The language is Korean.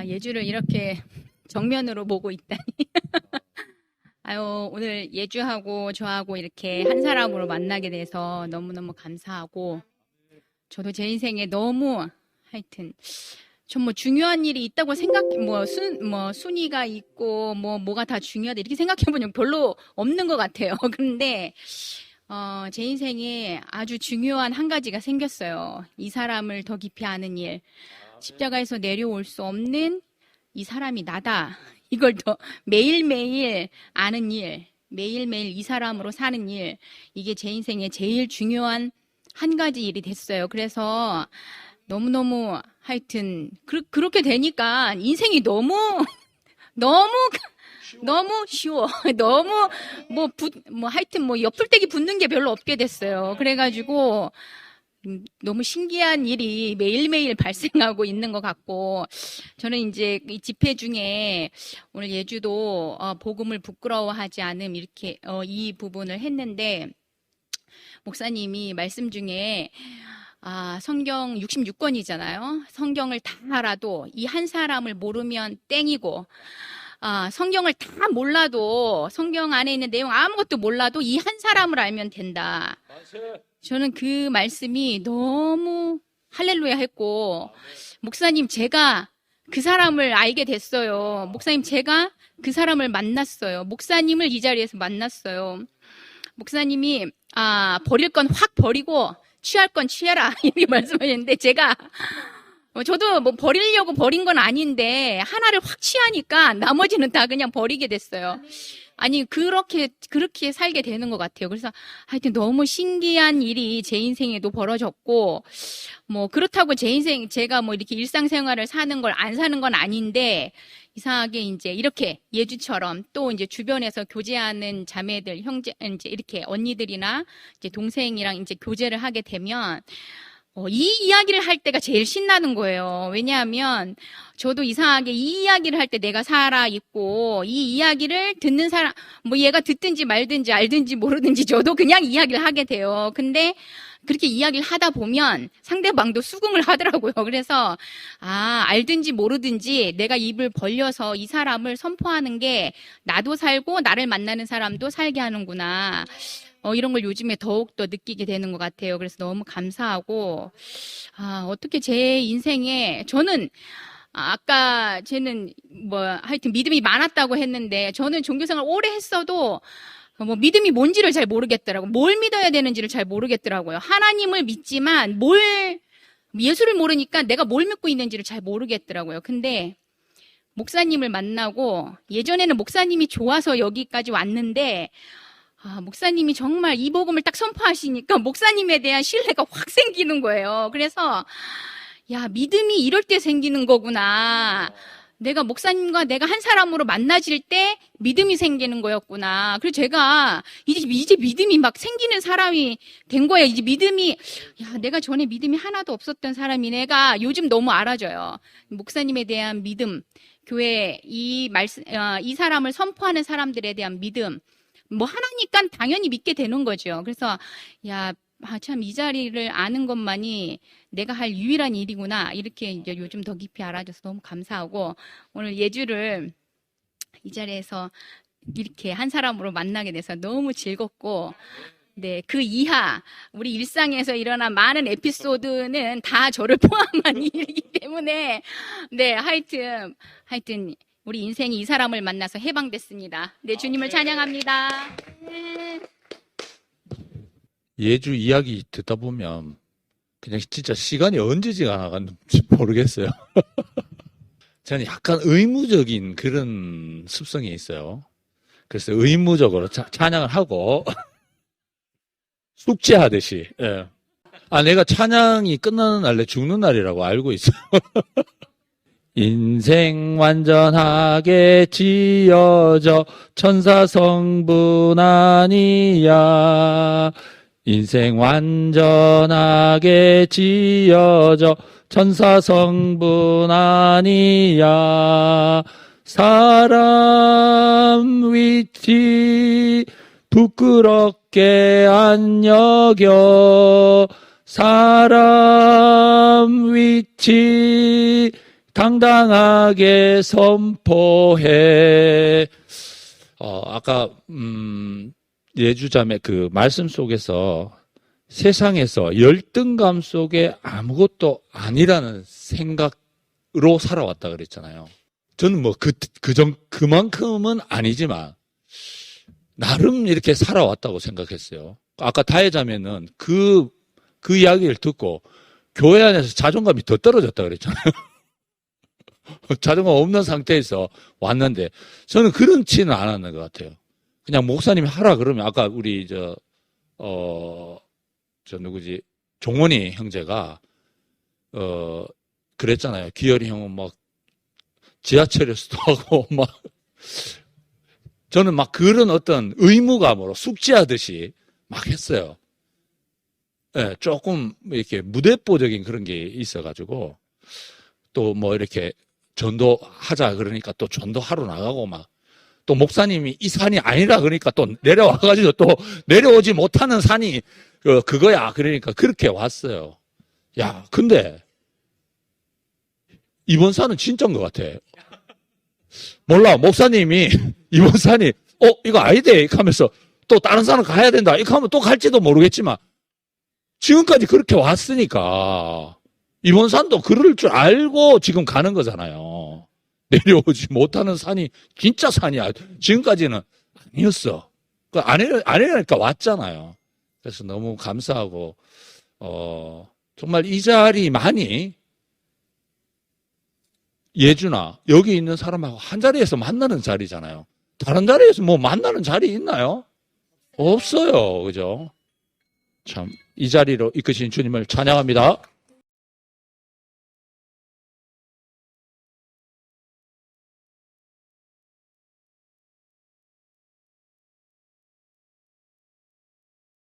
아, 예주를 이렇게 정면으로 보고 있다니. 아유, 오늘 예주하고 저하고 이렇게 한 사람으로 만나게 돼서 너무너무 감사하고, 저도 제 인생에 너무 하여튼, 전 뭐 중요한 일이 있다고 생각, 뭐, 순, 뭐, 순위가 있고, 뭐, 뭐가 다 중요하다. 이렇게 생각해보면 별로 없는 것 같아요. 그런데, 어, 제 인생에 아주 중요한 한 가지가 생겼어요. 이 사람을 더 깊이 아는 일. 십자가에서 내려올 수 없는 이 사람이 나다. 이걸 더 매일매일 아는 일, 매일매일 이 사람으로 사는 일, 이게 제 인생에 제일 중요한 한 가지 일이 됐어요. 그래서 너무너무 하여튼, 그, 그렇게 되니까 인생이 너무, 너무, 너무 쉬워. 너무, 뭐, 붓, 뭐, 하여튼 뭐, 옆풀떼기 붙는 게 별로 없게 됐어요. 그래가지고, 음, 너무 신기한 일이 매일매일 발생하고 있는 것 같고, 저는 이제 이 집회 중에 오늘 예주도 어, 복음을 부끄러워하지 않음 이렇게 어, 이 부분을 했는데, 목사님이 말씀 중에 아, 성경 66권이잖아요. 성경을 다 알아도 이 한 사람을 모르면 땡이고, 아, 성경을 다 몰라도 성경 안에 있는 내용 아무것도 몰라도 이 한 사람을 알면 된다. 저는 그 말씀이 너무 할렐루야 했고, 목사님, 제가 그 사람을 알게 됐어요. 목사님, 제가 그 사람을 만났어요. 목사님을 이 자리에서 만났어요. 목사님이, 아, 버릴 건 확 버리고, 취할 건 취해라. 이렇게 말씀하셨는데, 제가, 어, 저도 뭐 버리려고 버린 건 아닌데, 하나를 확 취하니까 나머지는 다 그냥 버리게 됐어요. 아니, 그렇게, 그렇게 살게 되는 것 같아요. 그래서 하여튼 너무 신기한 일이 제 인생에도 벌어졌고, 뭐, 그렇다고 제 인생, 제가 뭐 이렇게 일상생활을 사는 걸 안 사는 건 아닌데, 이상하게 이제 이렇게 예주처럼 또 이제 주변에서 교제하는 자매들, 형제, 이제 이렇게 언니들이나 이제 동생이랑 이제 교제를 하게 되면, 어, 이 이야기를 할 때가 제일 신나는 거예요. 왜냐하면 저도 이상하게 이 이야기를 할 때 내가 살아 있고 이 이야기를 듣는 사람 뭐 얘가 듣든지 말든지 알든지 모르든지 저도 그냥 이야기를 하게 돼요. 근데 그렇게 이야기를 하다 보면 상대방도 수긍을 하더라고요. 그래서 아, 알든지 모르든지 내가 입을 벌려서 이 사람을 선포하는 게 나도 살고 나를 만나는 사람도 살게 하는구나. 어, 이런 걸 요즘에 더욱더 느끼게 되는 것 같아요. 그래서 너무 감사하고, 아, 어떻게 제 인생에, 저는, 아, 아까 쟤는 뭐, 하여튼 믿음이 많았다고 했는데, 저는 종교생활 오래 했어도, 뭐, 믿음이 뭔지를 잘 모르겠더라고. 뭘 믿어야 되는지를 잘 모르겠더라고요. 하나님을 믿지만, 뭘, 예수를 모르니까 내가 뭘 믿고 있는지를 잘 모르겠더라고요. 근데, 목사님을 만나고, 예전에는 목사님이 좋아서 여기까지 왔는데, 아, 목사님이 정말 이 복음을 딱 선포하시니까 목사님에 대한 신뢰가 확 생기는 거예요. 그래서, 야, 믿음이 이럴 때 생기는 거구나. 내가 목사님과 내가 한 사람으로 만나질 때 믿음이 생기는 거였구나. 그래서 제가 이제, 이제 믿음이 막 생기는 사람이 된 거예요. 이제 믿음이, 야, 내가 전에 믿음이 하나도 없었던 사람이 내가 요즘 너무 알아져요. 목사님에 대한 믿음, 교회 이 말씀, 어, 이 사람을 선포하는 사람들에 대한 믿음, 뭐 하나니까 당연히 믿게 되는 거죠. 그래서 야, 아, 참, 이 자리를 아는 것만이 내가 할 유일한 일이구나. 이렇게 이제 요즘 더 깊이 알아줘서 너무 감사하고, 오늘 예주를 이 자리에서 이렇게 한 사람으로 만나게 돼서 너무 즐겁고, 네, 그 이하, 우리 일상에서 일어난 많은 에피소드는 다 저를 포함한 일이기 때문에, 네, 하여튼, 하여튼, 우리 인생이 이 사람을 만나서 해방됐습니다. 네, 주님을 찬양합니다. 네. 예주 이야기 듣다 보면 그냥 진짜 시간이 언제 지나가는지 모르겠어요. 저는 약간 의무적인 그런 습성이 있어요. 그래서 의무적으로 차, 찬양을 하고 숙제하듯이. 예. 아 내가 찬양이 끝나는 날에 죽는 날이라고 알고 있어요. 인생 완전하게 지어져 천사 성분 아니야. 인생 완전하게 지어져 천사 성분 아니야. 사람 위치 부끄럽게 안 여겨. 사람 위치 당당하게 선포해. 어, 아까, 음, 예주자매 그 말씀 속에서 세상에서 열등감 속에 아무것도 아니라는 생각으로 살아왔다 그랬잖아요. 저는 뭐 그, 그정, 그만큼은 아니지만, 나름 이렇게 살아왔다고 생각했어요. 아까 다혜자매는 그, 그 이야기를 듣고 교회 안에서 자존감이 더 떨어졌다 그랬잖아요. 자존감 없는 상태에서 왔는데 저는 그런 치는 않았는 것 같아요. 그냥 목사님이 하라 그러면 아까 우리 저, 어, 저 누구지? 종원이 형제가, 어, 그랬잖아요. 기열이 형은 막 지하철에서도 하고 막 저는 막 그런 어떤 의무감으로 숙지하듯이 막 했어요. 예, 조금 이렇게 무대뽀적인 그런 게 있어가지고 또 뭐 이렇게 전도하자 그러니까 또 전도하러 나가고 막 또 목사님이 이 산이 아니라 그러니까 또 내려와가지고 또 내려오지 못하는 산이 그 그거야 그러니까 그렇게 왔어요. 야 근데 이번 산은 진짜인 것 같아. 몰라 목사님이 이번 산이 어 이거 이렇게 하면서 또 다른 산을 가야 된다 이렇게 하면 또 갈지도 모르겠지만 지금까지 그렇게 왔으니까 이번 산도 그럴 줄 알고 지금 가는 거잖아요. 내려오지 못하는 산이 진짜 산이야. 지금까지는 아니었어. 그 아니 아니라니까 왔잖아요. 그래서 너무 감사하고 어 정말 이 자리만이 예주나 여기 있는 사람하고 한 자리에서 만나는 자리잖아요. 다른 자리에서 뭐 만나는 자리 있나요? 없어요. 그죠? 참, 이 자리로 이끄신 주님을 찬양합니다.